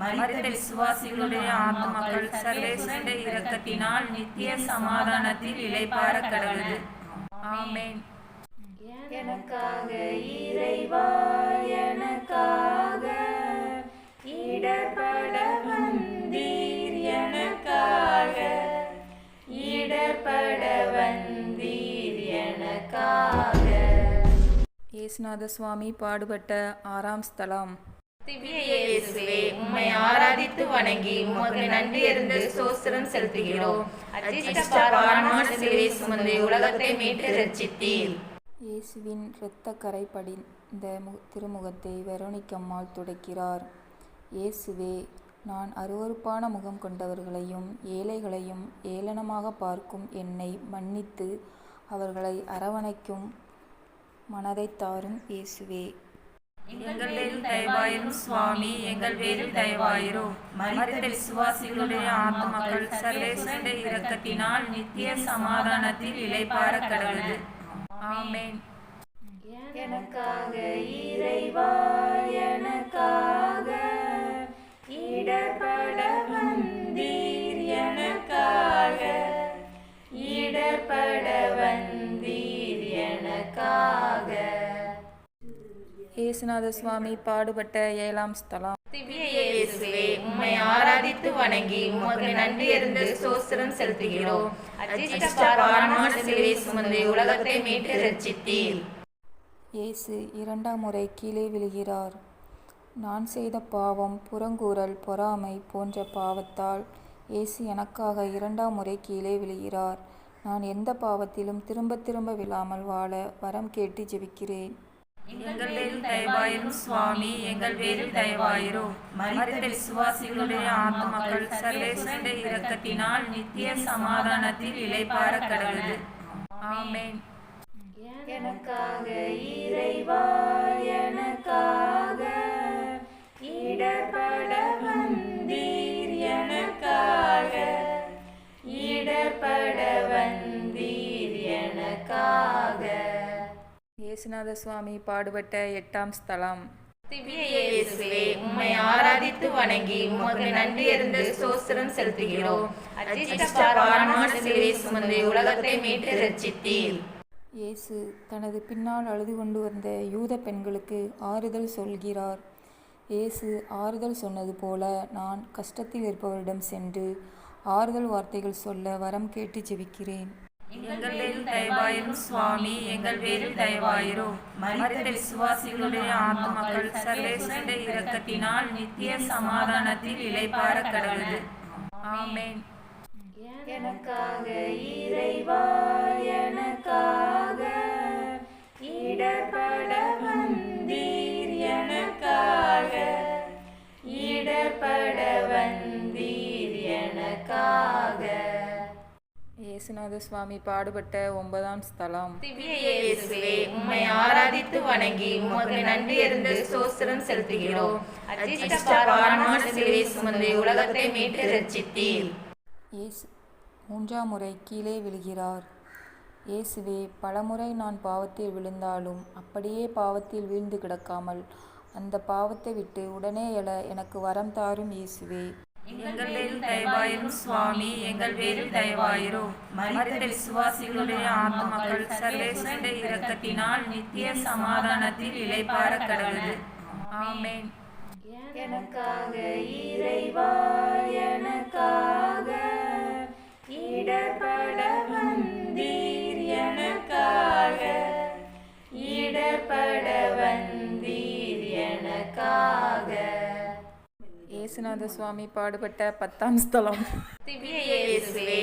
மரித்த விசுவாசிகளுடைய ஆத்மாக்கள் சர்வேஸ்வருடைய இரக்கத்தினால் நித்திய சமாதானத்தில் இளைப்பார கடவுது ஆமென். எனக்காக இறைவா எனக்காக இடர்பட வந்தீர் எனக்காக இடர்பட வந்தீர் எனக்காக. இயேசுநாத சுவாமி பாடுபட்ட ஆறாம் ஸ்தலம். உம்மை ஆராதித்து வணங்கி உமக்கு நன்றி இருந்து சோஸ்திரம் செலுத்துகிறோம். சுமந்து உலகத்தை மீட்டு ரட்சித்தீர். இயேசுவின் இரத்த கரை படிந்த மு திருமுகத்தை வெரோனிக்கம்மாள் துடைக்கிறார். இயேசுவே நான் அருவருப்பான முகம் கொண்டவர்களையும் ஏழைகளையும் ஏளனமாக பார்க்கும் என்னை மன்னித்து அவர்களை அரவணைக்கும் மனதைத் தாரும் இயேசுவே. எங்கள் பேரில் தயவாயிரும் சுவாமி. எங்கள் பேரில் தயவாயிரும். மரித்த விசுவாசிகளுடைய ஆத்மாக்கள் சர்வேஸ்வருடைய இரக்கத்தினால் நித்திய சமாதானத்தில் இளைப்பார கடவுது ஆமென். எனக்காக இறைவா இயேசுநாத சுவாமி பாடுபட்ட ஏழாம் ஸ்தலம். இயேசுவே உம்மை ஆராதித்து வணங்கி உமக்கு நன்றி இருந்து சோஸ்திரம் செலுத்துகிறோம். சுமந்து உலகத்தை மீட்டு ரட்சித்தீர். இயேசு இரண்டாம் முறை கீழே விழுகிறார். நான் செய்த பாவம் புறங்கூறல் பொறாமை போன்ற பாவத்தால் இயேசு எனக்காக இரண்டாம் முறை கீழே விழுகிறார். நான் எந்த பாவத்திலும் திரும்ப திரும்ப விழாமல் வாழ வரம் கேட்டு ஜெபிக்கிறேன். எங்கள் பேரில் தயவாயிரும் சுவாமி எங்கள் பேரில் தயவாயிரும். மரித்த விசுவாசிகளுடைய ஆத்மாக்கள் சர்வேஸ்வருடைய இரக்கத்தினால் நித்திய சமாதானத்தில் இலைப்பார கடவுள். ஆமேன். எனக்காக இறைவா இயேசுநாத சுவாமி பாடுபட்ட எட்டாம் ஸ்தலம். இயேசுவே உம்மை ஆராதித்து வணங்கி உமக்கு நன்றி இருந்து சோஸ்திரம் செலுத்துகிறோம். உலகத்தை மீட்டு ரட்சித்தீர். இயேசு தனது பின்னால் அழுது கொண்டு வந்த யூத பெண்களுக்கு ஆறுதல் சொல்கிறார். இயேசு ஆறுதல் சொன்னது போல நான் கஷ்டத்தில் இருப்பவரிடம் சென்று ஆறுதல் வார்த்தைகள் சொல்ல வரம் கேட்டு ஜெபிக்கிறேன். எங்கள் பேரில் தயவாயிரும் சுவாமி எங்கள் பேரில் தயவாயிரும். மறித்த விசுவாசிகளுடைய ஆத்மாக்கள் சர்வேஸ்வருடைய இரக்கத்தினால் நித்திய சமாதானத்தில் இலைப்பார கடவுது ஆமேன். எனக்காக இறைவா இயேசுநாத சுவாமி பாடுபட்ட ஒன்பதாம் ஸ்தலம். இயேசுவே உம்மை ஆராதித்து வணங்கி உமக்கு நன்றி இருந்து சோஸ்திரம் செலுத்துகிறோம். உலகத்தை மீட்டு ரட்சித்தீர். இயேசு மூன்றாம் முறை கீழே விழுகிறார். இயேசுவே பலமுறை நான் பாவத்தில் விழுந்தாலும் அப்படியே பாவத்தில் வீழ்ந்து கிடக்காமல் அந்த பாவத்தை விட்டு உடனே எழ எனக்கு வரம் தாரும் இயேசுவே. எங்கள் பேரில் தயவாயிரும் சுவாமி எங்கள் பேரில் தயவாயிரும். மறித்த விசுவாசிகளுடைய ஆத்மாக்கள் சர்வேஸ்வருடைய இரக்கத்தினால் நித்திய சமாதானத்தில் இலைப்பார கடவுது ஆமேன். எனக்காக இறைவா எனக்காக இயேசுநாத சுவாமி பாடுபட்ட பத்தாம் ஸ்தலம். திவ்ய இயேசுவே.